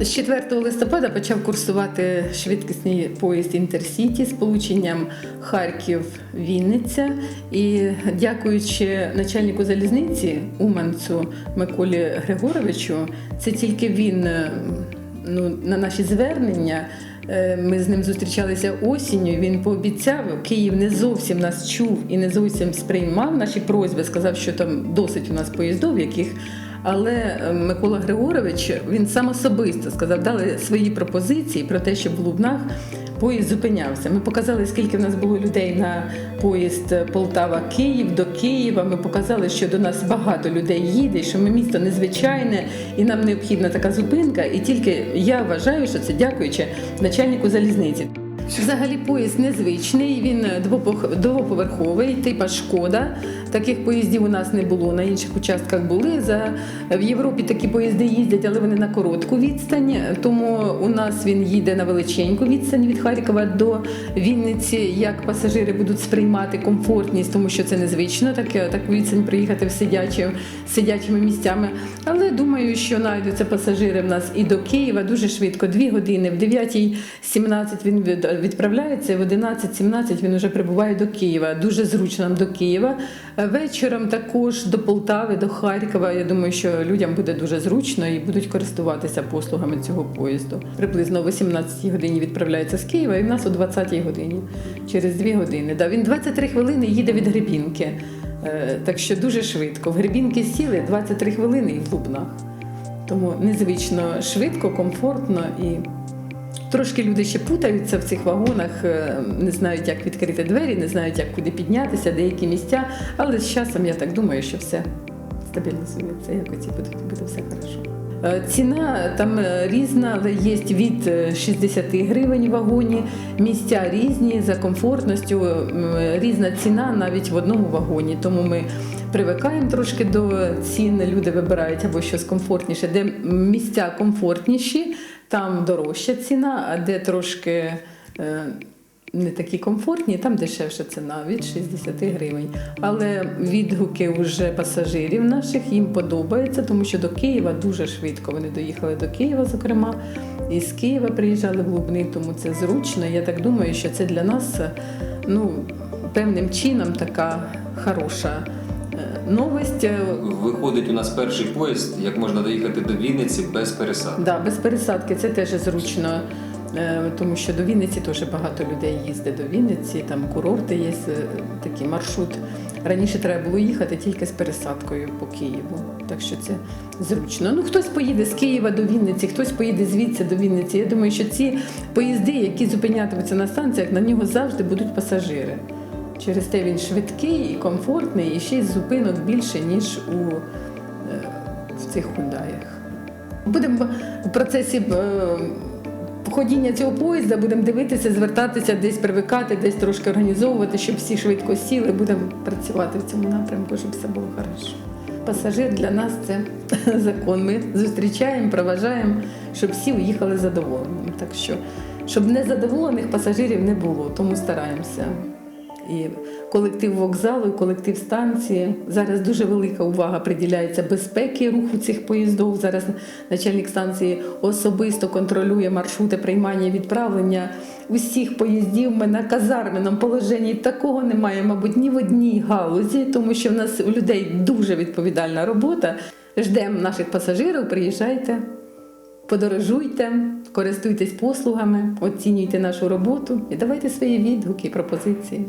З 4 листопада почав курсувати швидкісний поїзд Інтерсіті з полученням Харків-Вінниця. І дякуючи начальнику залізниці Уманцю Миколі Григоровичу, це тільки він е, ну, на наші звернення. е, Ми з ним зустрічалися осінню. Він пообіцяв, Київ не зовсім нас чув і не зовсім сприймав наші просьби. Сказав, що там досить у нас поїздов, яких але е, Микола Григорович він сам особисто сказав, дали свої пропозиції про те, щоб в Лубнах поїзд зупинявся. Ми показали, скільки в нас було людей на поїзд Полтава-Київ до Києва. Ми показали, що до нас багато людей їде, що ми місто незвичайне і нам необхідна така зупинка. І тільки я вважаю, що це дякуючи начальнику залізниці. Взагалі поїзд незвичний, він двоповерховий, типа шкода. Таких поїздів у нас не було. На інших участках були. За в Європі такі поїзди їздять, але вони на коротку відстань. Тому у нас він їде на величеньку відстань від Харкова до Вінниці. Як пасажири будуть сприймати комфортність, тому що це незвично, таке таку відстань приїхати в сидячі, сидячими місцями. Але думаю, що знайдуться пасажири в нас і до Києва дуже швидко. Дві години в 9.17 він від- відправляється, в 11.17 він вже прибуває до Києва. Дуже зручно нам до Києва. Е, Вечором також до Полтави, до Харкова. Я думаю, що людям буде дуже зручно і будуть користуватися послугами цього поїзду. Приблизно о 18-й годині відправляється з Києва, і в нас о 20-й годині, через 2 години. Да, він 23 хвилини їде від Гребінки. Е, Так що дуже швидко. В Гребінки сіли 23 хвилини і в Лубнах. Тому незвично швидко, комфортно і трошки люди ще путаються в цих вагонах, е, не знають, як відкрити двері, не знають, як куди піднятися, деякі місця. Але з часом я так думаю, що все стабілізується, якось і буде, буде все хорошо. Е, Ціна там е, різна, але є від е, 60 гривень в вагоні. Місця різні за комфортністю, різна ціна навіть в одному вагоні. Тому ми привикаємо трошки до цін. Люди вибирають або щось комфортніше, де місця комфортніші, там дорожча ціна, а де трошки. е, не такі комфортні, там дешевша ціна від 60 гривень. Але відгуки вже пасажирів наших їм подобається, тому що до Києва дуже швидко вони доїхали до Києва, зокрема, і з Києва приїжджали в Лубни, тому це зручно. Я так думаю, що це для нас ну, певним чином така хороша е, новость. Виходить у нас перший поїзд, як можна доїхати до Вінниці без пересадки. Да, без пересадки це теж зручно, е, тому що до Вінниці теж багато людей їздить до Вінниці, там курорти є, е, такий маршрут. Раніше треба було їхати тільки з пересадкою по Києву, так що це зручно. Ну хтось поїде з Києва до Вінниці, хтось поїде звідси до Вінниці. Я думаю, що ці поїзди, які зупинятимуться на станціях, на нього завжди будуть пасажири. Через те він швидкий і комфортний, і й зупинок більше, ніж у, е, в цих хундаях. Будемо в процесі е, ходіння цього поїзда, будемо дивитися, звертатися, десь привикати, десь трошки організовувати, щоб всі швидко сіли. Будемо працювати в цьому напрямку, щоб все було хорошо. Пасажир для нас це закон. Ми зустрічаємо, проважаємо, щоб всі уїхали задоволеними. Так що, щоб незадоволених пасажирів не було, тому стараємося. І колектив вокзалу, і колектив станції. Зараз дуже велика увага приділяється безпеки руху цих поїздів. Зараз начальник станції особисто контролює маршрути приймання і відправлення усіх поїздів. Ми на казарменому положенні такого немає, мабуть, ні в одній галузі, тому що в нас у людей дуже відповідальна робота. Ждемо наших пасажирів, приїжджайте. Подорожуйте, користуйтесь послугами, оцінюйте нашу роботу і давайте свої відгуки пропозиції.